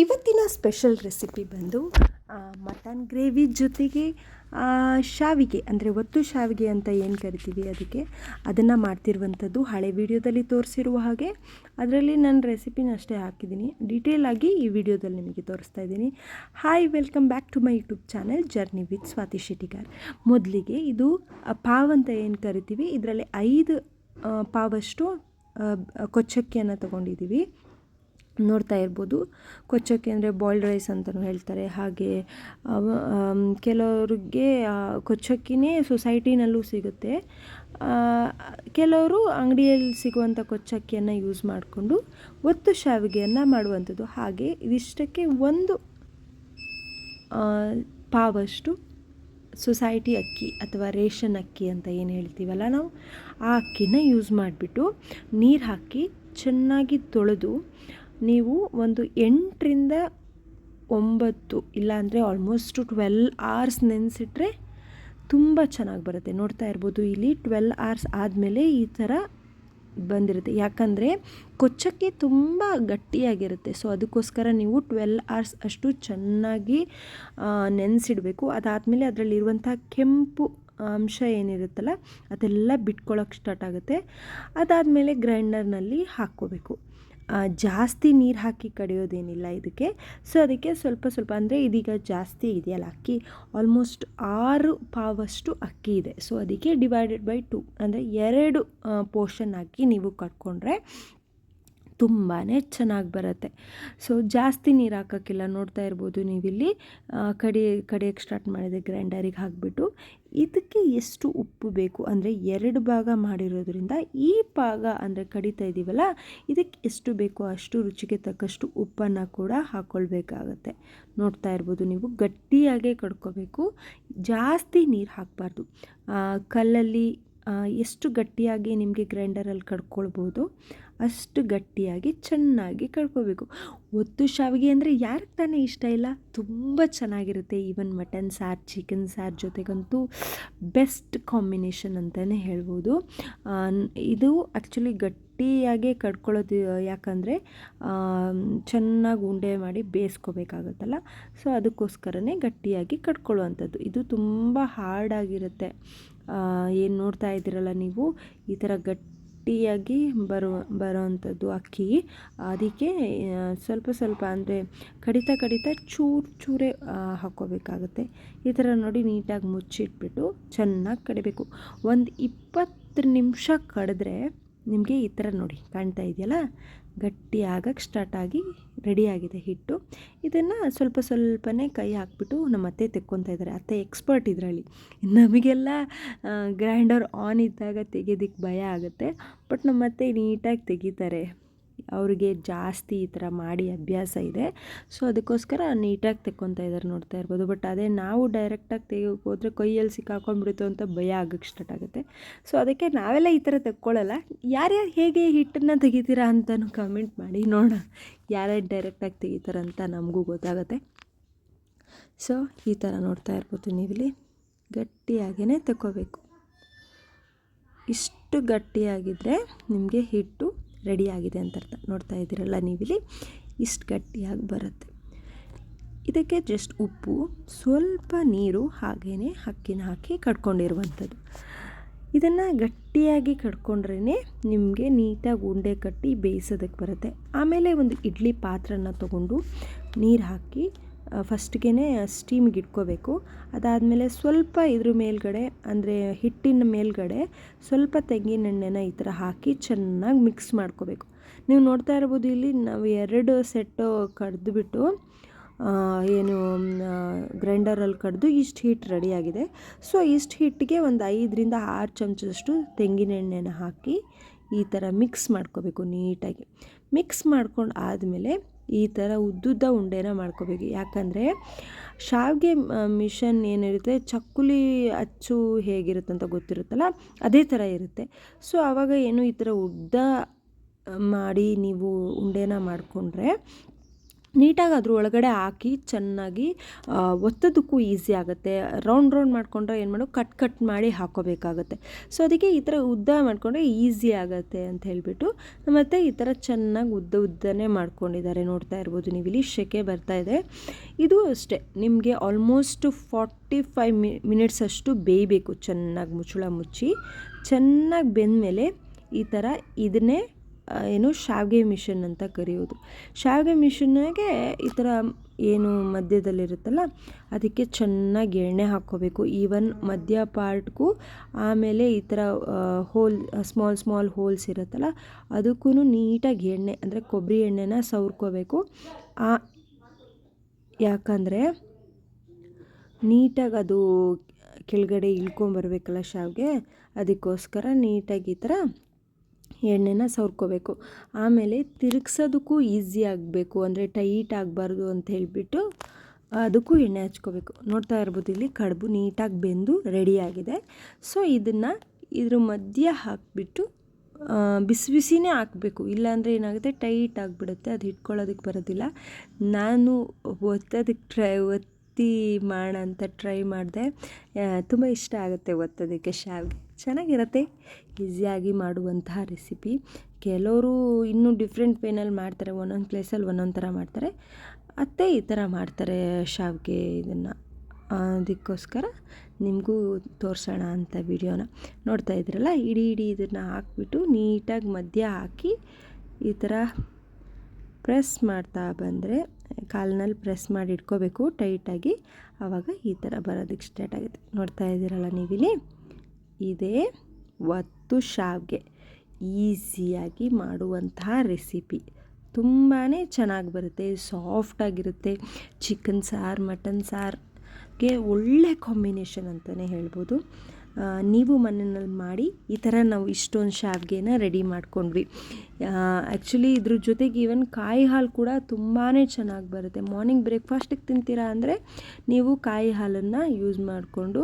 ಇವತ್ತಿನ special recipe ಬಂದು mutton gravy ಜೊತೆಗೆ ಶಾವಿಗೆ, ಅಂದರೆ ಒತ್ತು ಶಾವಿಗೆ ಅಂತ ಏನು ಕರಿತೀವಿ ಅದಕ್ಕೆ, ಅದನ್ನು ಮಾಡ್ತಿರುವಂಥದ್ದು ಹಳೆ ವಿಡಿಯೋದಲ್ಲಿ ತೋರಿಸಿರುವ ಹಾಗೆ. ಅದರಲ್ಲಿ ನಾನು ರೆಸಿಪಿನ ಅಷ್ಟೇ ಹಾಕಿದ್ದೀನಿ. ಡೀಟೇಲ್ ಆಗಿ ಈ ವಿಡಿಯೋದಲ್ಲಿ ನಿಮಗೆ ತೋರಿಸ್ತಾ ಇದ್ದೀನಿ. Hi welcome back to my YouTube channel journey with Swathi Shettigar ಮೊದಲಿಗೆ ಇದು ಪಾವ್ ಅಂತ ಏನು ಕರಿತೀವಿ, ಇದರಲ್ಲಿ ಐದು ಪಾವಷ್ಟು ಕೊಚ್ಚಕ್ಕಿಯನ್ನು ತೊಗೊಂಡಿದ್ದೀವಿ ನೋಡ್ತಾ ಇರ್ಬೋದು. ಕೊಚ್ಚಕ್ಕೆ ಅಂದರೆ ಬಾಯ್ಲ್ಡ್ ರೈಸ್ ಅಂತಲೂ ಹೇಳ್ತಾರೆ. ಹಾಗೆ ಕೆಲವರಿಗೆ ಕೊಚ್ಚಕ್ಕಿನೇ ಸೊಸೈಟಿನಲ್ಲೂ ಸಿಗುತ್ತೆ. ಕೆಲವರು ಅಂಗಡಿಯಲ್ಲಿ ಸಿಗುವಂಥ ಕೊಚ್ಚಕ್ಕಿಯನ್ನು ಯೂಸ್ ಮಾಡಿಕೊಂಡು ಒತ್ತು ಶಾವಿಗೆಯನ್ನು ಮಾಡುವಂಥದ್ದು. ಹಾಗೆ ಇದಿಷ್ಟಕ್ಕೆ ಒಂದು ಪಾವಷ್ಟು ಸೊಸೈಟಿ ಅಕ್ಕಿ ಅಥವಾ ರೇಷನ್ ಅಕ್ಕಿ ಅಂತ ಏನು ಹೇಳ್ತೀವಲ್ಲ ನಾವು, ಆ ಅಕ್ಕಿನ ಯೂಸ್ ಮಾಡಿಬಿಟ್ಟು ನೀರು ಹಾಕಿ ಚೆನ್ನಾಗಿ ತೊಳೆದು ನೀವು ಒಂದು ಎಂಟರಿಂದ ಒಂಬತ್ತು ಇಲ್ಲಾಂದರೆ ಆಲ್ಮೋಸ್ಟ್ ಟ್ವೆಲ್ ಅವರ್ಸ್ ನೆನೆಸಿಟ್ರೆ ತುಂಬ ಚೆನ್ನಾಗಿ ಬರುತ್ತೆ. ನೋಡ್ತಾ ಇರ್ಬೋದು ಇಲ್ಲಿ ಟ್ವೆಲ್ ಅವರ್ಸ್ ಆದಮೇಲೆ ಈ ಥರ ಬಂದಿರುತ್ತೆ. ಯಾಕಂದರೆ ಕೊಚ್ಚಕ್ಕೆ ತುಂಬ ಗಟ್ಟಿಯಾಗಿರುತ್ತೆ. ಸೊ ಅದಕ್ಕೋಸ್ಕರ ನೀವು ಟ್ವೆಲ್ ಅವರ್ಸ್ ಅಷ್ಟು ಚೆನ್ನಾಗಿ ನೆನೆಸಿಡಬೇಕು. ಅದಾದಮೇಲೆ ಅದರಲ್ಲಿರುವಂಥ ಕೆಂಪು ಅಂಶ ಏನಿರುತ್ತಲ್ಲ, ಅದೆಲ್ಲ ಬಿಟ್ಕೊಳ್ಳೋಕೆ ಸ್ಟಾರ್ಟ್ ಆಗುತ್ತೆ. ಅದಾದಮೇಲೆ ಗ್ರೈಂಡರ್ನಲ್ಲಿ ಹಾಕ್ಕೋಬೇಕು. ಜಾಸ್ತಿ ನೀರು ಹಾಕಿ ಕಡಿಯೋದೇನಿಲ್ಲ ಇದಕ್ಕೆ. ಸೊ ಅದಕ್ಕೆ ಸ್ವಲ್ಪ ಸ್ವಲ್ಪ ಅಂದರೆ ಇದೀಗ ಜಾಸ್ತಿ ಇದೆಯಲ್ಲ, ಅಕ್ಕಿ ಆಲ್ಮೋಸ್ಟ್ ಆರು ಪಾವಷ್ಟು ಅಕ್ಕಿ ಇದೆ. ಸೊ ಅದಕ್ಕೆ ಡಿವೈಡೆಡ್ ಬೈ ಟು ಅಂದರೆ ಎರಡು ಪೋರ್ಷನ್ ಹಾಕಿ ನೀವು ಕಟ್ಕೊಂಡ್ರೆ ತುಂಬಾ ಚೆನ್ನಾಗಿ ಬರುತ್ತೆ. ಸೊ ಜಾಸ್ತಿ ನೀರು ಹಾಕೋಕ್ಕಿಲ್ಲ. ನೋಡ್ತಾ ಇರ್ಬೋದು ನೀವಿಲ್ಲಿ. ಕಡಿ ಕಡಿಯೋಕ್ಕೆ ಸ್ಟಾರ್ಟ್ ಮಾಡಿದೆ ಗ್ರೈಂಡರಿಗೆ ಹಾಕಿಬಿಟ್ಟು ಇದಕ್ಕೆ ಎಷ್ಟು ಉಪ್ಪು ಬೇಕು? ಅಂದರೆ ಎರಡು ಭಾಗ ಮಾಡಿರೋದ್ರಿಂದ ಈ ಭಾಗ ಅಂದರೆ ಕಡಿತಾ ಇದ್ದೀವಲ್ಲ ಇದಕ್ಕೆ ಎಷ್ಟು ಬೇಕೋ ಅಷ್ಟು ರುಚಿಗೆ ತಕ್ಕಷ್ಟು ಉಪ್ಪನ್ನು ಕೂಡ ಹಾಕ್ಕೊಳ್ಬೇಕಾಗತ್ತೆ ನೋಡ್ತಾ ಇರ್ಬೋದು ನೀವು. ಗಟ್ಟಿಯಾಗೇ ಕಡ್ಕೋಬೇಕು. ಜಾಸ್ತಿ ನೀರು ಹಾಕಬಾರ್ದು. ಕಲ್ಲಲ್ಲಿ ಎಷ್ಟು ಗಟ್ಟಿಯಾಗಿ ನಿಮಗೆ ಗ್ರೈಂಡರಲ್ಲಿ ಕಡ್ಕೊಳ್ಬೋದು ಅಷ್ಟು ಗಟ್ಟಿಯಾಗಿ ಚೆನ್ನಾಗಿ ಕಳ್ಕೋಬೇಕು. ಒತ್ತು ಶಾವಿಗೆ ಅಂದರೆ ಯಾರಿಗೆ ತಾನೇ ಇಷ್ಟ ಇಲ್ಲ? ತುಂಬ ಚೆನ್ನಾಗಿರುತ್ತೆ ಈವನ್ ಮಟನ್ ಸಾರು ಚಿಕನ್ ಸಾರು ಜೊತೆಗಂತೂ ಬೆಸ್ಟ್ ಕಾಂಬಿನೇಷನ್ ಅಂತಲೇ ಹೇಳ್ಬೋದು. ಇದು ಆ್ಯಕ್ಚುಲಿ ಗಟ್ಟಿಯಾಗೇ ಕಡ್ಕೊಳ್ಳೋದು ಯಾಕಂದರೆ ಚೆನ್ನಾಗಿ ಉಂಡೆ ಮಾಡಿ ಬೇಯಿಸ್ಕೋಬೇಕಾಗತ್ತಲ್ಲ? ಸೊ ಅದಕ್ಕೋಸ್ಕರನೇ ಗಟ್ಟಿಯಾಗಿ ಕಟ್ಕೊಳ್ಳುವಂಥದ್ದು ಇದು ತುಂಬ ಹಾರ್ಡಾಗಿರುತ್ತೆ ಏನು ನೋಡ್ತಾ ಇದ್ದೀರಲ್ಲ ನೀವು? ಈ ಥರ ಗಟ್ಟಿಯಾಗಿ ಬರುವ, ಬರೋವಂಥದ್ದು ಅಕ್ಕಿ. ಅದಕ್ಕೆ ಸ್ವಲ್ಪ ಸ್ವಲ್ಪ ಅಂದರೆ ಕಡಿತ ಕಡಿತ ಚೂರು ಚೂರೇ ಹಾಕ್ಕೋಬೇಕಾಗುತ್ತೆ. ಈ ಥರ ನೋಡಿ ನೀಟಾಗಿ ಮುಚ್ಚಿಟ್ಬಿಟ್ಟು ಚೆನ್ನಾಗಿ ಕಡಿಬೇಕು. ಒಂದು ಇಪ್ಪತ್ತು ನಿಮಿಷ ಕಡಿದ್ರೆ ನಿಮಗೆ ಈ ಥರ ನೋಡಿ ಕಾಣ್ತಾ ಇದೆಯಲ್ಲ? ಗಟ್ಟಿ ಆಗಕ್ಕೆ ಸ್ಟಾರ್ಟ್ ಆಗಿ ರೆಡಿಯಾಗಿದೆ ಹಿಟ್ಟು. ಇದನ್ನು ಸ್ವಲ್ಪ ಸ್ವಲ್ಪನೇ ಕೈ ಹಾಕ್ಬಿಟ್ಟು ನಮ್ಮ ಅತ್ತೆ ತೆಕ್ಕೊತಾ ಇದ್ದಾರೆ. ಅತ್ತೆ ಎಕ್ಸ್ಪರ್ಟ್ ಇದರಲ್ಲಿ. ನಮಗೆಲ್ಲ ಗ್ರೈಂಡರ್ ಆನ್ ಇದ್ದಾಗ ತೆಗೆಯೋದಕ್ಕೆ ಭಯ ಆಗುತ್ತೆ. ಬಟ್ ನಮ್ಮ ಅತ್ತೆ ನೀಟಾಗಿ ತೆಗಿತಾರೆ. ಅವ್ರಿಗೆ ಜಾಸ್ತಿ ಈ ಥರ ಮಾಡಿ ಅಭ್ಯಾಸ ಇದೆ. ಸೊ ಅದಕ್ಕೋಸ್ಕರ ನೀಟಾಗಿ ತೆಕ್ಕೊತಾ ಇದ್ದಾರೆ ನೋಡ್ತಾ ಇರ್ಬೋದು. ಬಟ್ ಅದೇ ನಾವು ಡೈರೆಕ್ಟಾಗಿ ತೆಗಿಯೋಕೆ ಹೋದರೆ ಕೈಯಲ್ಲಿ ಸಿಕ್ಕಾಕೊಂಡ್ಬಿಡ್ತು ಅಂತ ಭಯ ಆಗಕ್ಕೆ ಸ್ಟಾರ್ಟ್ ಆಗುತ್ತೆ. ಸೊ ಅದಕ್ಕೆ ನಾವೆಲ್ಲ ಈ ಥರ ತೆಕ್ಕೊಳ್ಳಲ್ಲ. ಯಾರ್ಯಾರು ಹೇಗೆ ಹಿಟ್ಟನ್ನು ತೆಗಿತೀರಾ ಅಂತಲೂ ಕಮೆಂಟ್ ಮಾಡಿ ನೋಡೋಣ. ಯಾರ್ಯಾರು ಡೈರೆಕ್ಟಾಗಿ ತೆಗಿತಾರಂತ ನಮಗೂ ಗೊತ್ತಾಗುತ್ತೆ. ಸೊ ಈ ಥರ ನೋಡ್ತಾ ಇರ್ಬೋದು ನೀವಿಲ್ಲಿ. ಗಟ್ಟಿಯಾಗೇ ತಕ್ಕೋಬೇಕು. ಇಷ್ಟು ಗಟ್ಟಿಯಾಗಿದ್ದರೆ ನಿಮಗೆ ಹಿಟ್ಟು ರೆಡಿಯಾಗಿದೆ ಅಂತ ಅರ್ಥ. ನೋಡ್ತಾ ಇದ್ದೀರಲ್ಲ ನೀವಿಲ್ಲಿ? ಇಷ್ಟು ಗಟ್ಟಿಯಾಗಿ ಬರುತ್ತೆ. ಇದಕ್ಕೆ ಜಸ್ಟ್ ಉಪ್ಪು, ಸ್ವಲ್ಪ ನೀರು ಹಾಗೇ ಅಕ್ಕಿನ ಹಾಕಿ ಕಟ್ಕೊಂಡಿರುವಂಥದ್ದು ಇದನ್ನು ಗಟ್ಟಿಯಾಗಿ ಕಟ್ಕೊಂಡ್ರೇ ನಿಮಗೆ ನೀಟಾಗಿ ಉಂಡೆ ಕಟ್ಟಿ ಬೇಯಿಸೋದಕ್ಕೆ ಬರುತ್ತೆ. ಆಮೇಲೆ ಒಂದು ಇಡ್ಲಿ ಪಾತ್ರನ ತೊಗೊಂಡು ನೀರು ಹಾಕಿ ಫಸ್ಟ್ಗೆ ಸ್ಟೀಮಿಗೆ ಇಟ್ಕೋಬೇಕು. ಅದಾದಮೇಲೆ ಸ್ವಲ್ಪ ಇದ್ರ ಮೇಲ್ಗಡೆ, ಅಂದರೆ ಹಿಟ್ಟಿನ ಮೇಲ್ಗಡೆ ಸ್ವಲ್ಪ ತೆಂಗಿನೆಣ್ಣೆನ ಈ ಥರ ಹಾಕಿ ಚೆನ್ನಾಗಿ ಮಿಕ್ಸ್ ಮಾಡ್ಕೋಬೇಕು. ನೀವು ನೋಡ್ತಾ ಇರ್ಬೋದು ಇಲ್ಲಿ ನಾವು ಎರಡು ಸೆಟ್ಟು ಕಡ್ದುಬಿಟ್ಟು ಏನು ಗ್ರೈಂಡರಲ್ಲಿ ಕಡ್ದು ಇಷ್ಟು ಹಿಟ್ಟು ರೆಡಿಯಾಗಿದೆ ಸೊ, ಇಷ್ಟು ಹಿಟ್ಟಿಗೆ ಒಂದು ಐದರಿಂದ ಆರು ಚಮಚದಷ್ಟು ತೆಂಗಿನೆಣ್ಣೆನ ಹಾಕಿ ಈ ಥರ ಮಿಕ್ಸ್ ಮಾಡ್ಕೋಬೇಕು ನೀಟಾಗಿ. ಮಿಕ್ಸ್ ಮಾಡ್ಕೊಂಡು ಆದಮೇಲೆ ಈ ಥರ ಉದ್ದುದ್ದ ಉಂಡೆನ ಮಾಡ್ಕೋಬೇಕು. ಯಾಕಂದರೆ ಶಾವಿಗೆ ಮಿಷನ್ ಏನಿರುತ್ತೆ, ಚಕ್ಕುಲಿ ಅಚ್ಚು ಹೇಗಿರುತ್ತೆ ಅಂತ ಗೊತ್ತಿರುತ್ತಲ್ಲ, ಅದೇ ಥರ ಇರುತ್ತೆ. ಸೊ ಆವಾಗ ಏನು ಈ ಥರ ಉದ್ದ ಮಾಡಿ ನೀವು ಉಂಡೆನ ಮಾಡಿಕೊಂಡ್ರೆ ನೀಟಾಗಿ ಅದ್ರ ಒಳಗಡೆ ಹಾಕಿ ಚೆನ್ನಾಗಿ ಒತ್ತೋದಕ್ಕೂ ಈಸಿ ಆಗುತ್ತೆ. ರೌಂಡ್ ರೌಂಡ್ ಮಾಡಿಕೊಂಡ್ರೆ ಏನು ಮಾಡೋ ಕಟ್ ಕಟ್ ಮಾಡಿ ಹಾಕೋಬೇಕಾಗುತ್ತೆ. ಸೊ ಅದಕ್ಕೆ ಈ ಥರ ಉದ್ದ ಮಾಡಿಕೊಂಡ್ರೆ ಈಸಿ ಆಗುತ್ತೆ ಅಂತ ಹೇಳಿಬಿಟ್ಟು, ಮತ್ತು ಈ ಥರ ಚೆನ್ನಾಗಿ ಉದ್ದ ಉದ್ದನೇ ಮಾಡ್ಕೊಂಡಿದ್ದಾರೆ. ನೋಡ್ತಾ ಇರ್ಬೋದು ನೀವು, ಇಲ್ಲಿ ಶೆಕೆ ಬರ್ತಾ ಇದೆ. ಇದು ಅಷ್ಟೇ, ನಿಮಗೆ almost forty five mi minutes ಅಷ್ಟು ಬೇಯಬೇಕು, ಚೆನ್ನಾಗಿ ಮುಚ್ಚಳ ಮುಚ್ಚಿ. ಚೆನ್ನಾಗಿ ಬೆಂದಮೇಲೆ ಈ ಥರ ಇದನ್ನೇ ಏನು ಶಾವಿಗೆ ಮಿಷನ್ ಅಂತ ಕರೆಯೋದು ಶಾವಿಗೆ ಮಿಷನ್ಗೆ ಈ ಥರ ಏನು ಮಧ್ಯದಲ್ಲಿರುತ್ತಲ್ಲ, ಅದಕ್ಕೆ ಚೆನ್ನಾಗಿ ಎಣ್ಣೆ ಹಾಕ್ಕೋಬೇಕು. ಈವನ್ ಮಧ್ಯ ಪಾರ್ಟ್ಗೂ ಆಮೇಲೆ ಈ ಥರ ಹೋಲ್, ಸ್ಮಾಲ್ ಸ್ಮಾಲ್ ಹೋಲ್ಸ್ ಇರುತ್ತಲ್ಲ, ಅದಕ್ಕೂ ನೀಟಾಗಿ ಎಣ್ಣೆ, ಅಂದರೆ ಕೊಬ್ಬರಿ ಎಣ್ಣೆನ ಸವರ್ಕೋಬೇಕು. ಆ, ಯಾಕಂದರೆ ನೀಟಾಗಿ ಅದು ಕೆಳಗಡೆ ಇಳ್ಕೊಂಬರ್ಬೇಕಲ್ಲ ಶಾವಿಗೆ, ಅದಕ್ಕೋಸ್ಕರ ನೀಟಾಗಿ ಈ ಥರ ಎಣ್ಣೆನ ಸವರ್ಕೋಬೇಕು. ಆಮೇಲೆ ತಿರುಗ್ಸೋದಕ್ಕೂ ಈಸಿ ಆಗಬೇಕು. ಅಂದರೆ ಟೈಟ್ ಆಗಬಾರ್ದು ಅಂತ ಹೇಳಿಬಿಟ್ಟು ಅದಕ್ಕೂ ಎಣ್ಣೆ ಹಚ್ಕೋಬೇಕು. ನೋಡ್ತಾ ಇರ್ಬೋದು ಇಲ್ಲಿ ಕಡುಬು ನೀಟಾಗಿ ಬೆಂದು ರೆಡಿಯಾಗಿದೆ ಸೊ ಇದನ್ನು ಇದ್ರ ಮಧ್ಯ ಹಾಕಿಬಿಟ್ಟು ಬಿಸಿ ಬಿಸಿನೇ ಹಾಕಬೇಕು. ಇಲ್ಲಾಂದರೆ ಏನಾಗುತ್ತೆ? ಟೈಟ್ ಆಗಿಬಿಡುತ್ತೆ. ಅದು ಇಟ್ಕೊಳ್ಳೋದಕ್ಕೆ ಬರೋದಿಲ್ಲ. ನಾನು ಒತ್ತೋದಕ್ಕೆ ಟ್ರೈ, ಒತ್ತಿ ಮಾಡೋಣ ಅಂತ ಟ್ರೈ ಮಾಡಿದೆ. ತುಂಬ ಇಷ್ಟ ಆಗುತ್ತೆ ಒತ್ತೋದಕ್ಕೆ ಶಾವಿಗೆ. ಚೆನ್ನಾಗಿರುತ್ತೆ? ಈಸಿಯಾಗಿ ಮಾಡುವಂತಹ ರೆಸಿಪಿ ಕೆಲವರು ಇನ್ನೂ ಡಿಫ್ರೆಂಟ್ ವೇನಲ್ಲಿ ಮಾಡ್ತಾರೆ, ಒಂದೊಂದು ಪ್ಲೇಸಲ್ಲಿ ಒಂದೊಂದು ಥರ ಮಾಡ್ತಾರೆ. ಅತ್ತೆ ಈ ಥರ ಮಾಡ್ತಾರೆ ಶಾವಿಗೆ ಇದನ್ನು. ಅದಕ್ಕೋಸ್ಕರ ನಿಮಗೂ ತೋರಿಸೋಣ ಅಂತ ವಿಡಿಯೋನ. ನೋಡ್ತಾ ಇದ್ರಲ್ಲ ಇಡೀ ಇಡೀ ಇದನ್ನು ಹಾಕ್ಬಿಟ್ಟು ನೀಟಾಗಿ ಮಧ್ಯ ಹಾಕಿ ಈ ಥರ ಪ್ರೆಸ್ ಮಾಡ್ತಾ ಬಂದರೆ ಕಾಲಿನಲ್ಲಿ ಪ್ರೆಸ್ ಮಾಡಿ ಇಟ್ಕೋಬೇಕು ಟೈಟಾಗಿ ಆವಾಗ ಈ ಥರ ಬರೋದಕ್ಕೆ ಸ್ಟಾರ್ಟ್ ಆಗುತ್ತೆ. ನೋಡ್ತಾ ಇದ್ದೀರಲ್ಲ ನೀವಿಲ್ಲಿ? ಇದೇ ಒತ್ತು. ಶಾವಿಗೆ ಈಸಿಯಾಗಿ ಮಾಡುವಂತಹ ರೆಸಿಪಿ. ತುಂಬಾ ಚೆನ್ನಾಗಿ ಬರುತ್ತೆ, ಸಾಫ್ಟಾಗಿರುತ್ತೆ. ಚಿಕನ್ ಸಾರು, ಮಟನ್ ಸಾರಿಗೆ ಒಳ್ಳೆ ಕಾಂಬಿನೇಷನ್ ಅಂತಲೇ ಹೇಳ್ಬೋದು. ನೀವು ಮನೆಯಲ್ಲಿ ಮಾಡಿ ಈ ಥರ ನಾವು ಇಷ್ಟೊಂದು ಶಾವಿಗೆನ ರೆಡಿ ಮಾಡ್ಕೊಂಡ್ವಿ. ಆ್ಯಕ್ಚುಲಿ ಇದ್ರ ಜೊತೆಗೆ ಈವನ್ ಕಾಯಿ ಹಾಲು ಕೂಡ ತುಂಬಾ ಚೆನ್ನಾಗಿ ಬರುತ್ತೆ. ಮಾರ್ನಿಂಗ್ ಬ್ರೇಕ್ಫಾಸ್ಟಿಗೆ ತಿಂತೀರಾ ಅಂದರೆ ನೀವು ಕಾಯಿ ಹಾಲನ್ನು ಯೂಸ್ ಮಾಡಿಕೊಂಡು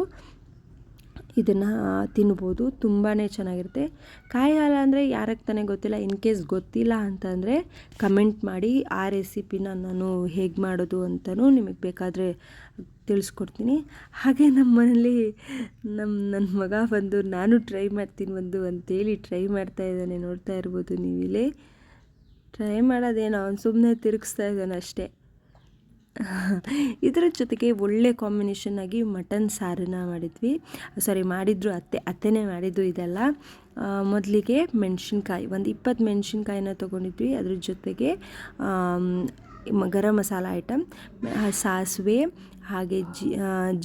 ಇದನ್ನು ತಿನ್ಬೋದು. ತುಂಬಾ ಚೆನ್ನಾಗಿರುತ್ತೆ. ಕಾಯಿ ಹಾಲ ಅಂದರೆ ಯಾರಕ್ಕೆ ತಾನೇ ಗೊತ್ತಿಲ್ಲ, ಇನ್ ಕೇಸ್ ಗೊತ್ತಿಲ್ಲ ಅಂತಂದರೆ ಕಮೆಂಟ್ ಮಾಡಿ, ಆ ರೆಸಿಪಿನ ನಾನು ಹೇಗೆ ಮಾಡೋದು ಅಂತಲೂ ನಿಮಗೆ ಬೇಕಾದರೆ ತಿಳಿಸ್ಕೊಡ್ತೀನಿ. ಹಾಗೆ ನಮ್ಮ ನಮ್ಮ ನನ್ನ ಮಗ ಬಂದು, ನಾನು ಟ್ರೈ ಮಾಡ್ತೀನಿ ಒಂದು ಅಂತೇಳಿ ಟ್ರೈ ಮಾಡ್ತಾ ಇದ್ದಾನೆ. ನೋಡ್ತಾ ಇರ್ಬೋದು ನೀವಿಲ್ಲಿ. ಟ್ರೈ ಮಾಡೋದೇನೋ, ಅವ್ನು ಸುಮ್ಮನೆ ತಿರುಗಿಸ್ತಾ ಇದ್ದಾನೆ ಅಷ್ಟೇ. ಇದರ ಜೊತೆಗೆ ಒಳ್ಳೆ ಕಾಂಬಿನೇಷನ್ ಆಗಿ ಮಟನ್ ಸಾರನ್ನ ಮಾಡಿದ್ವಿ. ಸಾರಿ ಮಾಡಿದ್ರು ಅತ್ತೆ, ಅತ್ತೆನೇ ಮಾಡಿದ್ದು ಇದೆಲ್ಲ. ಮೊದಲಿಗೆ ಮೆಣಸಿನ್ಕಾಯಿ, ಒಂದು ಇಪ್ಪತ್ತು ಮೆಣಸಿನ್ಕಾಯಿನ ತೊಗೊಂಡಿದ್ವಿ. ಅದ್ರ ಜೊತೆಗೆ ಗರಂ ಮಸಾಲ ಐಟಮ್ ಸಾಸಿವೆ, ಹಾಗೆ ಜಿ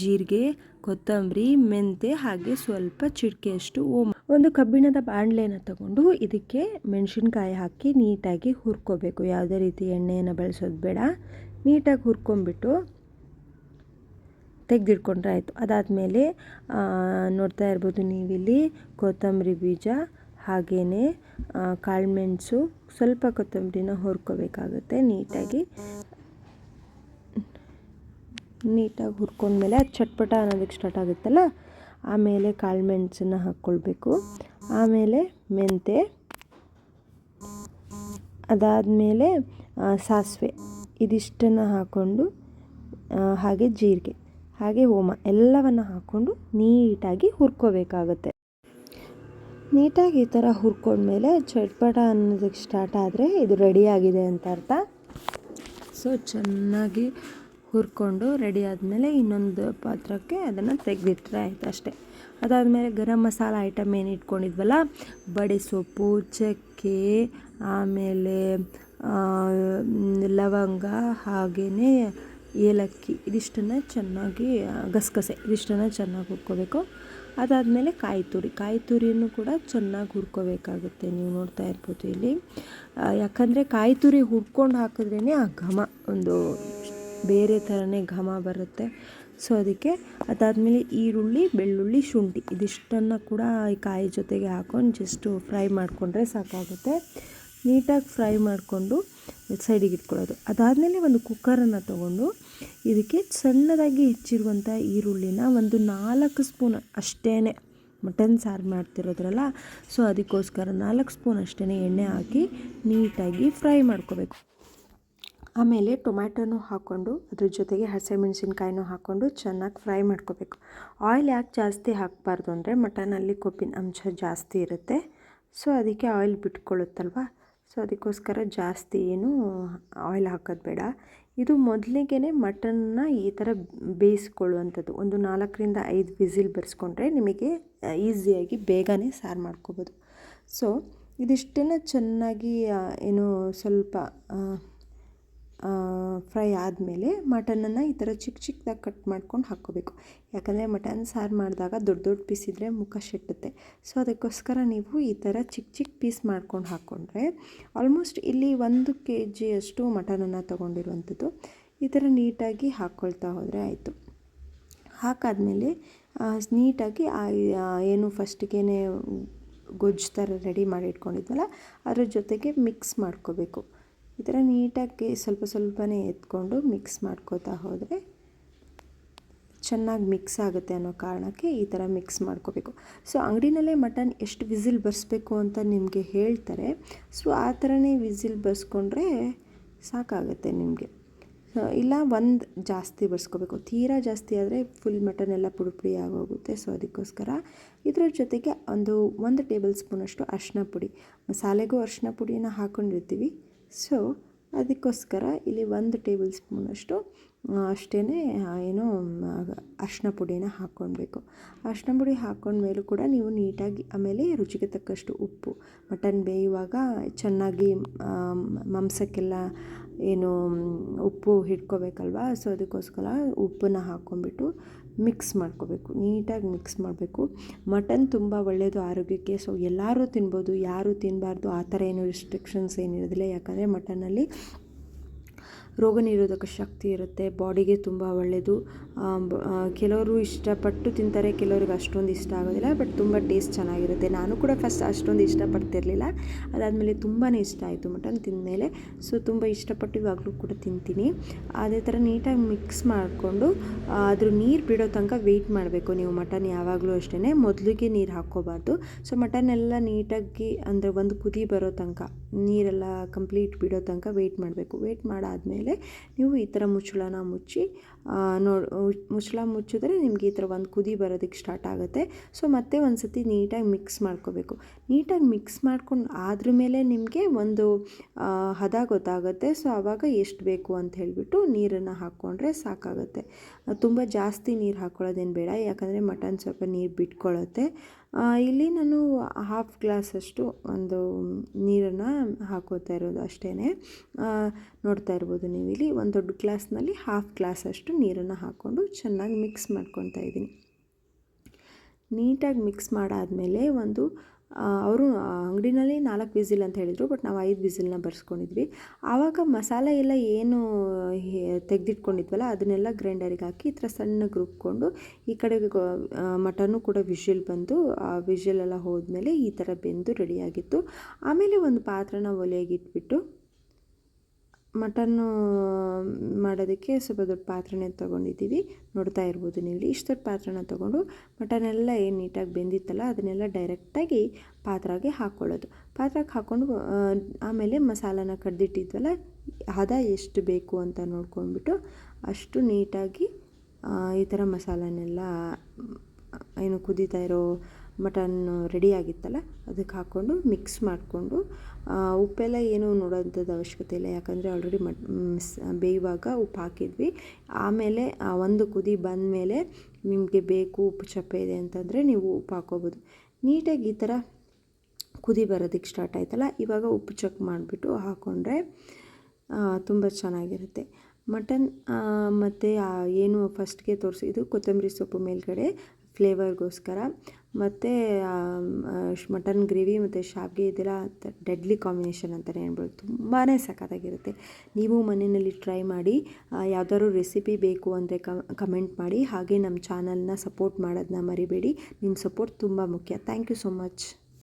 ಜೀರಿಗೆ, ಕೊತ್ತಂಬರಿ, ಮೆಂತೆ, ಹಾಗೆ ಸ್ವಲ್ಪ ಚಿಟಿಕೆಯಷ್ಟು ಓಮ್. ಒಂದು ಕಬ್ಬಿಣದ ಬಾಣಲೆಯನ್ನು ತಗೊಂಡು ಇದಕ್ಕೆ ಮೆಣಸಿನ್ಕಾಯಿ ಹಾಕಿ ನೀಟಾಗಿ ಹುರ್ಕೋಬೇಕು. ಯಾವುದೇ ರೀತಿ ಎಣ್ಣೆಯನ್ನು ಬಳಸೋದು ಬೇಡ. ನೀಟಾಗಿ ಹುರ್ಕೊಂಬಿಟ್ಟು ತೆಗೆದಿಟ್ಕೊಂಡ್ರೆ ಆಯಿತು ಅದಾದಮೇಲೆ ನೋಡ್ತಾ ಇರ್ಬೋದು ನೀವಿಲ್ಲಿ ಕೊತ್ತಂಬರಿ ಬೀಜ ಹಾಗೆಯೇ ಕಾಳುಮೆಣಸು, ಸ್ವಲ್ಪ ಕೊತ್ತಂಬರಿನ ಹುರ್ಕೋಬೇಕಾಗುತ್ತೆ ನೀಟಾಗಿ. ನೀಟಾಗಿ ಹುರ್ಕೊಂಡ್ಮೇಲೆ ಅದು ಚಟ್ಪಟ ಅನ್ನೋದಕ್ಕೆ ಸ್ಟಾರ್ಟ್ ಆಗುತ್ತಲ್ಲ, ಆಮೇಲೆ ಕಾಳುಮೆಣಸನ್ನ ಹಾಕ್ಕೊಳ್ಬೇಕು. ಆಮೇಲೆ ಮೆಂತೆ ಅದಾದಮೇಲೆ ಸಾಸಿವೆ. ಇದಿಷ್ಟನ್ನು ಹಾಕ್ಕೊಂಡು ಹಾಗೆ ಜೀರಿಗೆ, ಹಾಗೆ ಓಮ ಎಲ್ಲವನ್ನು ಹಾಕ್ಕೊಂಡು ನೀಟಾಗಿ ಹುರ್ಕೋಬೇಕಾಗುತ್ತೆ. ನೀಟಾಗಿ ಈ ಥರ ಹುರ್ಕೊಂಡ್ಮೇಲೆ ಚಟ್ಪಟ ಅನ್ನೋದಕ್ಕೆ ಸ್ಟಾರ್ಟ್ ಆದರೆ ಇದು ರೆಡಿಯಾಗಿದೆ ಅಂತ ಅರ್ಥ. ಸೊ ಚೆನ್ನಾಗಿ ಹುರ್ಕೊಂಡು ರೆಡಿ ಆದಮೇಲೆ ಇನ್ನೊಂದು ಪಾತ್ರಕ್ಕೆ ಅದನ್ನು ತೆಗೆದಿಟ್ರೆ ಆಯ್ತು ಅಷ್ಟೇ. ಅದಾದಮೇಲೆ ಗರಂ ಮಸಾಲ ಐಟಮ್ ಏನು ಇಟ್ಕೊಂಡಿದ್ವಲ್ಲ? ಬಡೆ ಸೊಪ್ಪು, ಚಕ್ಕೆ, ಆಮೇಲೆ ಲವಂಗ ಹಾಗೆಯೇ ಏಲಕ್ಕಿ, ಇದಿಷ್ಟನ್ನು ಚೆನ್ನಾಗಿ ಗಸಗಸೆ, ಇದಿಷ್ಟನ್ನು ಚೆನ್ನಾಗಿ ಹುರ್ಕೋಬೇಕು. ಅದಾದಮೇಲೆ ಕಾಯಿ ತುರಿ, ಕಾಯಿ ತುರಿಯನ್ನು ಕೂಡ ಚೆನ್ನಾಗಿ ಹುರ್ಕೋಬೇಕಾಗುತ್ತೆ ನೀವು ನೋಡ್ತಾ ಇರ್ಬೋದು ಇಲ್ಲಿ. ಯಾಕಂದರೆ ಕಾಯಿ ತುರಿ ಹುರ್ಕೊಂಡು ಹಾಕಿದ್ರೇ ಆ ಘಮ, ಒಂದು ಬೇರೆ ಥರನೇ ಘಮ ಬರುತ್ತೆ. ಸೊ ಅದಕ್ಕೆ ಅದಾದಮೇಲೆ ಈರುಳ್ಳಿ, ಬೆಳ್ಳುಳ್ಳಿ, ಶುಂಠಿ, ಇದಿಷ್ಟನ್ನು ಕೂಡ ಈ ಕಾಯಿ ಜೊತೆಗೆ ಹಾಕೊಂಡು ಜಸ್ಟು ಫ್ರೈ ಮಾಡಿಕೊಂಡ್ರೆ ಸಾಕಾಗುತ್ತೆ. ನೀಟಾಗಿ ಫ್ರೈ ಮಾಡಿಕೊಂಡು ಸೈಡಿಗೆ ಇಟ್ಕೊಳ್ಳೋದು. ಅದಾದಮೇಲೆ ಒಂದು ಕುಕ್ಕರನ್ನು ತೊಗೊಂಡು ಇದಕ್ಕೆ ಸಣ್ಣದಾಗಿ ಹೆಚ್ಚಿರುವಂಥ ಈರುಳ್ಳಿನ ಒಂದು ನಾಲ್ಕು ಸ್ಪೂನ್ ಅಷ್ಟೇ ಮಟನ್ ಸಾರು ಮಾಡ್ತಿರೋದ್ರಲ್ಲ, ಸೊ ಅದಕ್ಕೋಸ್ಕರ ನಾಲ್ಕು ಸ್ಪೂನ್ ಅಷ್ಟೇ ಎಣ್ಣೆ ಹಾಕಿ ನೀಟಾಗಿ ಫ್ರೈ ಮಾಡ್ಕೋಬೇಕು. ಆಮೇಲೆ ಟೊಮ್ಯಾಟೊನೂ ಹಾಕ್ಕೊಂಡು, ಅದ್ರ ಜೊತೆಗೆ ಹಸಿಮೆಣ್ಸಿನ್ಕಾಯಿನೂ ಹಾಕ್ಕೊಂಡು ಚೆನ್ನಾಗಿ ಫ್ರೈ ಮಾಡ್ಕೋಬೇಕು. ಆಯಿಲ್ ಯಾಕೆ ಜಾಸ್ತಿ ಹಾಕಬಾರ್ದು ಅಂದರೆ ಮಟನಲ್ಲಿ ಕೊಬ್ಬಿನ ಅಂಶ ಜಾಸ್ತಿ ಇರುತ್ತೆ, ಸೊ ಅದಕ್ಕೆ ಆಯಿಲ್ ಬಿಟ್ಕೊಳ್ಳುತ್ತಲ್ವ? ಸೊ ಅದಕ್ಕೋಸ್ಕರ ಜಾಸ್ತಿ ಏನು ಆಯಿಲ್ ಹಾಕೋದು ಬೇಡ. ಇದು ಮೊದಲಿಗೆ ಮಟನ್ನ ಈ ಥರ ಬೇಯಿಸ್ಕೊಳ್ಳುವಂಥದ್ದು. ಒಂದು ನಾಲ್ಕರಿಂದ ಐದು ವಿಸಿಲ್ ಬರೆಸ್ಕೊಂಡ್ರೆ ನಿಮಗೆ ಈಸಿಯಾಗಿ ಬೇಗನೆ ಸಾರು ಮಾಡ್ಕೋಬೋದು. ಸೊ ಇದಿಷ್ಟೇ ಚೆನ್ನಾಗಿ ಏನು ಸ್ವಲ್ಪ ಫ್ರೈ ಆದಮೇಲೆ ಮಟನನ್ನು ಈ ಥರ ಚಿಕ್ಕ ಚಿಕ್ಕದಾಗಿ ಕಟ್ ಮಾಡ್ಕೊಂಡು ಹಾಕ್ಕೋಬೇಕು. ಯಾಕಂದರೆ ಮಟನ್ ಸಾರು ಮಾಡಿದಾಗ ದೊಡ್ಡ ದೊಡ್ಡ ಪೀಸ್ ಇದ್ದರೆ ಮುಖ ಶೆಟ್ಟುತ್ತೆ. ಸೊ ಅದಕ್ಕೋಸ್ಕರ ನೀವು ಈ ಥರ ಚಿಕ್ಕ ಚಿಕ್ಕ ಪೀಸ್ ಮಾಡ್ಕೊಂಡು ಹಾಕ್ಕೊಂಡ್ರೆ ಆಲ್ಮೋಸ್ಟ್ ಇಲ್ಲಿ ಒಂದು ಕೆ ಜಿಯಷ್ಟು ಮಟನನ್ನು ತೊಗೊಂಡಿರುವಂಥದ್ದು ಈ ಥರ ನೀಟಾಗಿ ಹಾಕ್ಕೊಳ್ತಾ ಹೋದರೆ ಆಯಿತು. ಹಾಕಾದಮೇಲೆ ನೀಟಾಗಿ ಏನು ಫಸ್ಟಿಗೆ ಗೊಜ್ಜು ಥರ ರೆಡಿ ಮಾಡಿ ಇಟ್ಕೊಂಡಿದ್ವಲ್ಲ, ಅದ್ರ ಜೊತೆಗೆ ಮಿಕ್ಸ್ ಮಾಡ್ಕೋಬೇಕು. ಈ ಥರ ನೀಟಾಗಿ ಸ್ವಲ್ಪ ಸ್ವಲ್ಪನೇ ಎತ್ಕೊಂಡು ಮಿಕ್ಸ್ ಮಾಡ್ಕೋತಾ ಹೋದರೆ ಚೆನ್ನಾಗಿ ಮಿಕ್ಸ್ ಆಗುತ್ತೆ ಅನ್ನೋ ಕಾರಣಕ್ಕೆ ಈ ಥರ ಮಿಕ್ಸ್ ಮಾಡ್ಕೋಬೇಕು. ಸೊ, ಅಂಗಡಿನಲ್ಲೇ ಮಟನ್ ಎಷ್ಟು ವಿಸಿಲ್ ಬರ್ಸ್ಬೇಕು ಅಂತ ನಿಮಗೆ ಹೇಳ್ತಾರೆ. ಸೊ, ಆ ಥರನೇ ವಿಸಿಲ್ ಬರ್ಸ್ಕೊಂಡ್ರೆ ಸಾಕಾಗುತ್ತೆ ನಿಮಗೆ. ಇಲ್ಲ ಒಂದು ಜಾಸ್ತಿ ಬರ್ಸ್ಕೋಬೇಕು. ತೀರಾ ಜಾಸ್ತಿ ಆದರೆ ಫುಲ್ ಮಟನ್ ಎಲ್ಲ ಪುಡಿ ಪುಡಿ ಆಗೋಗುತ್ತೆ. ಸೊ, ಅದಕ್ಕೋಸ್ಕರ ಇದರ ಜೊತೆಗೆ ಒಂದು ಒಂದು ಟೇಬಲ್ ಸ್ಪೂನಷ್ಟು ಅರಿಶಿನ ಪುಡಿ. ಮಸಾಲೆಗೂ ಅರಿಶಿನ ಪುಡಿನ ಹಾಕ್ಕೊಂಡಿರ್ತೀವಿ ಸೊ ಅದಕ್ಕೋಸ್ಕರ ಇಲ್ಲಿ ಒಂದು ಟೇಬಲ್ ಸ್ಪೂನಷ್ಟು ಅಷ್ಟೇ ಏನು ಅರಿಶಿನ ಪುಡಿನ ಹಾಕ್ಕೊಳ್ಬೇಕು. ಅರಿಶಿನ ಪುಡಿ ಹಾಕ್ಕೊಂಡ್ಮೇಲೂ ಕೂಡ ನೀವು ನೀಟಾಗಿ, ಆಮೇಲೆ ರುಚಿಗೆ ತಕ್ಕಷ್ಟು ಉಪ್ಪು, ಮಟನ್ ಬೇಯುವಾಗ ಚೆನ್ನಾಗಿ ಮಾಂಸಕ್ಕೆಲ್ಲ ಏನು, ಉಪ್ಪು ಹಿಡ್ಕೋಬೇಕಲ್ವಾ? ಸೊ ಅದಕ್ಕೋಸ್ಕರ ಉಪ್ಪನ್ನ ಹಾಕ್ಕೊಂಬಿಟ್ಟು ಮಿಕ್ಸ್ ಮಾಡ್ಕೋಬೇಕು, ನೀಟಾಗಿ ಮಿಕ್ಸ್ ಮಾಡಬೇಕು. ಮಟನ್ ತುಂಬ ಒಳ್ಳೆಯದು ಆರೋಗ್ಯಕ್ಕೆ, ಸೊ ಎಲ್ಲರೂ ತಿನ್ಬೋದು, ಯಾರೂ ತಿನ್ನಬಾರ್ದು ಆ ಥರ ಏನು ರಿಸ್ಟ್ರಿಕ್ಷನ್ಸ್ ಏನಿರೋದಿಲ್ಲ. ಯಾಕಂದರೆ ಮಟನಲ್ಲಿ ರೋಗ ನಿರೋಧಕ ಶಕ್ತಿ ಇರುತ್ತೆ, ಬಾಡಿಗೆ ತುಂಬ ಒಳ್ಳೆಯದು ಕೆಲವರು ಇಷ್ಟಪಟ್ಟು ತಿಂತಾರೆ, ಕೆಲವ್ರಿಗೆ ಅಷ್ಟೊಂದು ಇಷ್ಟ ಆಗೋದಿಲ್ಲ, ಬಟ್ ತುಂಬ ಟೇಸ್ಟ್ ಚೆನ್ನಾಗಿರುತ್ತೆ. ನಾನು ಕೂಡ ಫಸ್ಟ್ ಅಷ್ಟೊಂದು ಇಷ್ಟಪಡ್ತಿರಲಿಲ್ಲ. ಅದಾದಮೇಲೆ ತುಂಬಾ ಇಷ್ಟ ಆಯಿತು ಮಟನ್ ತಿಂದಮೇಲೆ. ಸೊ, ತುಂಬ ಇಷ್ಟಪಟ್ಟು ಇವಾಗಲೂ ಕೂಡ ತಿಂತೀನಿ. ಅದೇ ಥರ ನೀಟಾಗಿ ಮಿಕ್ಸ್ ಮಾಡಿಕೊಂಡು ಅದ್ರ ನೀರು ಬಿಡೋ ತನಕ ವೆಯ್ಟ್ ಮಾಡಬೇಕು. ನೀವು ಮಟನ್ ಯಾವಾಗಲೂ ಅಷ್ಟೇ ಮೊದಲಿಗೆ ನೀರು ಹಾಕ್ಕೋಬಾರ್ದು. ಸೊ ಮಟನ್ ಎಲ್ಲ ನೀಟಾಗಿ ಅಂದರೆ ಒಂದು ಕುದಿ ಬರೋ ತನಕ, ನೀರೆಲ್ಲ ಕಂಪ್ಲೀಟ್ ಬಿಡೋ ತನಕ ವೆಯ್ಟ್ ಮಾಡಬೇಕು. ವೆಯ್ಟ್ ಮಾಡಾದಮೇಲೆ ನೀವು ಈ ಥರ ಮುಚ್ಚಳನ ಮುಚ್ಚಿ ನೋಡಿ ಮುಚ್ಚಳ ಮುಚ್ಚಿದ್ರೆ ನಿಮಗೆ ಈ ಥರ ಒಂದು ಕುದಿ ಬರೋದಕ್ಕೆ ಸ್ಟಾರ್ಟ್ ಆಗುತ್ತೆ. ಸೊ ಮತ್ತೆ ಒಂದು ಸತಿ ನೀಟಾಗಿ ಮಿಕ್ಸ್ ಮಾಡ್ಕೋಬೇಕು. ನೀಟಾಗಿ ಮಿಕ್ಸ್ ಮಾಡ್ಕೊಂಡು ಆದ್ರ ಮೇಲೆ ನಿಮಗೆ ಒಂದು ಹದ ಗೊತ್ತಾಗುತ್ತೆ. ಸೊ ಆವಾಗ ಎಷ್ಟು ಬೇಕು ಅಂತ ಹೇಳಿಬಿಟ್ಟು ನೀರನ್ನು ಹಾಕ್ಕೊಂಡ್ರೆ ಸಾಕಾಗುತ್ತೆ. ತುಂಬ ಜಾಸ್ತಿ ನೀರು ಹಾಕ್ಕೊಳ್ಳೋದೇನು ಬೇಡ. ಯಾಕಂದರೆ ಮಟನ್ ಸ್ವಲ್ಪ ನೀರು ಬಿಟ್ಕೊಳ್ಳುತ್ತೆ ಇಲ್ಲಿ ನಾನು ಹಾಫ್ ಗ್ಲಾಸಷ್ಟು ಒಂದು ನೀರನ್ನು ಹಾಕೋತಾ ಇರೋದು ಅಷ್ಟೇ ನೋಡ್ತಾ ಇರ್ಬೋದು ನೀವು ಇಲ್ಲಿ ಒಂದು ದೊಡ್ಡ ಗ್ಲಾಸ್ನಲ್ಲಿ ಹಾಫ್ ಗ್ಲಾಸಷ್ಟು ನೀರನ್ನು ಹಾಕ್ಕೊಂಡು ಚೆನ್ನಾಗಿ ಮಿಕ್ಸ್ ಮಾಡ್ಕೊತಾ ಇದ್ದೀನಿ. ನೀಟಾಗಿ ಮಿಕ್ಸ್ ಮಾಡಾದಮೇಲೆ ಒಂದು ಅವರು ಅಂಗಡಿನಲ್ಲಿ ನಾಲ್ಕು ವಿಸಿಲ್ ಅಂತ ಹೇಳಿದರು, ಬಟ್ ನಾವು ಐದು ವಿಸಿಲ್ನ ಬರ್ಸ್ಕೊಂಡಿದ್ವಿ. ಆವಾಗ ಮಸಾಲೆ ಎಲ್ಲ ಏನು ತೆಗೆದಿಟ್ಕೊಂಡಿದ್ವಲ್ಲ, ಅದನ್ನೆಲ್ಲ ಗ್ರೈಂಡರಿಗೆ ಹಾಕಿ ಈ ಥರ ಸಣ್ಣಗೆ ರುಬ್ಕೊಂಡು ಈ ಕಡೆ ಮಟನ್ನು ಕೂಡ ವಿಷಲ್ ಬಂದು, ಆ ವಿಷಿಲ್ ಎಲ್ಲ ಹೋದ್ಮೇಲೆ ಈ ಥರ ಬೆಂದು ರೆಡಿಯಾಗಿತ್ತು ಆಮೇಲೆ ಒಂದು ಪಾತ್ರನ ಒಲೆಗೆ ಮಟನ್ನು ಮಾಡೋದಕ್ಕೆ ಸ್ವಲ್ಪ ದೊಡ್ಡ ಪಾತ್ರೆನೇ ತೊಗೊಂಡಿದ್ದೀವಿ. ನೋಡ್ತಾ ಇರ್ಬೋದು ನೀವು ಇಷ್ಟು ದೊಡ್ಡ ಪಾತ್ರೆನ ತೊಗೊಂಡು ಮಟನೆಲ್ಲ ಏನು ನೀಟಾಗಿ ಬೆಂದಿತ್ತಲ್ಲ, ಅದನ್ನೆಲ್ಲ ಡೈರೆಕ್ಟಾಗಿ ಪಾತ್ರೆಗೆ ಹಾಕ್ಕೊಳ್ಳೋದು ಪಾತ್ರಕ್ಕೆ ಹಾಕ್ಕೊಂಡು ಆಮೇಲೆ ಮಸಾಲನ ಕಡ್ದಿಟ್ಟಿದ್ವಲ್ಲ, ಹದ ಎಷ್ಟು ಬೇಕು ಅಂತ ನೋಡ್ಕೊಂಡ್ಬಿಟ್ಟು ಅಷ್ಟು ನೀಟಾಗಿ ಈ ಥರ ಮಸಾಲನೆಲ್ಲ ಏನು ಕುದೀತಾ ಇರೋ ಮಟನ್ ರೆಡಿ ಆಗಿತ್ತಲ್ಲ, ಅದಕ್ಕೆ ಹಾಕ್ಕೊಂಡು ಮಿಕ್ಸ್ ಮಾಡಿಕೊಂಡು ಉಪ್ಪೆಲ್ಲ ಏನು ನೋಡೋಂಥದ್ದು ಅವಶ್ಯಕತೆ ಇಲ್ಲ. ಯಾಕಂದರೆ ಆಲ್ರೆಡಿ ಮಟ್ ಬೇಯುವಾಗ ಉಪ್ಪು ಹಾಕಿದ್ವಿ. ಆಮೇಲೆ ಒಂದು ಕುದಿ ಬಂದ ಮೇಲೆ ನಿಮಗೆ ಬೇಕು ಉಪ್ಪು ಚಪ್ಪೆ ಇದೆ ಅಂತಂದರೆ ನೀವು ಉಪ್ಪು ಹಾಕೋಬೋದು. ನೀಟಾಗಿ ಈ ಥರ ಕುದಿ ಬರೋದಕ್ಕೆ ಸ್ಟಾರ್ಟ್ ಆಯ್ತಲ್ಲ, ಇವಾಗ ಉಪ್ಪು ಚೆಕ್ ಮಾಡಿಬಿಟ್ಟು ಹಾಕ್ಕೊಂಡ್ರೆ ತುಂಬ ಚೆನ್ನಾಗಿರುತ್ತೆ. ಮಟನ್ ಮತ್ತು ಏನು ಫಸ್ಟ್ಗೆ ತೋರಿಸಿದ್ದು ಕೊತ್ತಂಬರಿ ಸೊಪ್ಪು ಮೇಲ್ಗಡೆ ಫ್ಲೇವರ್ಗೋಸ್ಕರ ಮತ್ತು ಮಟನ್ ಗ್ರೇವಿ ಮತ್ತು ಶಾವಿಗೆ ಇದೆಲ್ಲ ಡೆಡ್ಲಿ ಕಾಂಬಿನೇಷನ್ ಅಂತಲೇ ಹೇಳ್ಬೋದು. ತುಂಬಾ ಸಖತ್ತಾಗಿರುತ್ತೆ. ನೀವು ಮನೆಯಲ್ಲಿ ಟ್ರೈ ಮಾಡಿ ಯಾವ್ದಾದ್ರು ರೆಸಿಪಿ ಬೇಕು ಅಂದರೆ ಕಮೆಂಟ್ ಮಾಡಿ. ಹಾಗೆ ನಮ್ಮ ಚಾನಲ್ನ ಸಪೋರ್ಟ್ ಮಾಡೋದನ್ನ ಮರಿಬೇಡಿ. ನಿಮ್ಮ ಸಪೋರ್ಟ್ ತುಂಬ ಮುಖ್ಯ. Thank you so much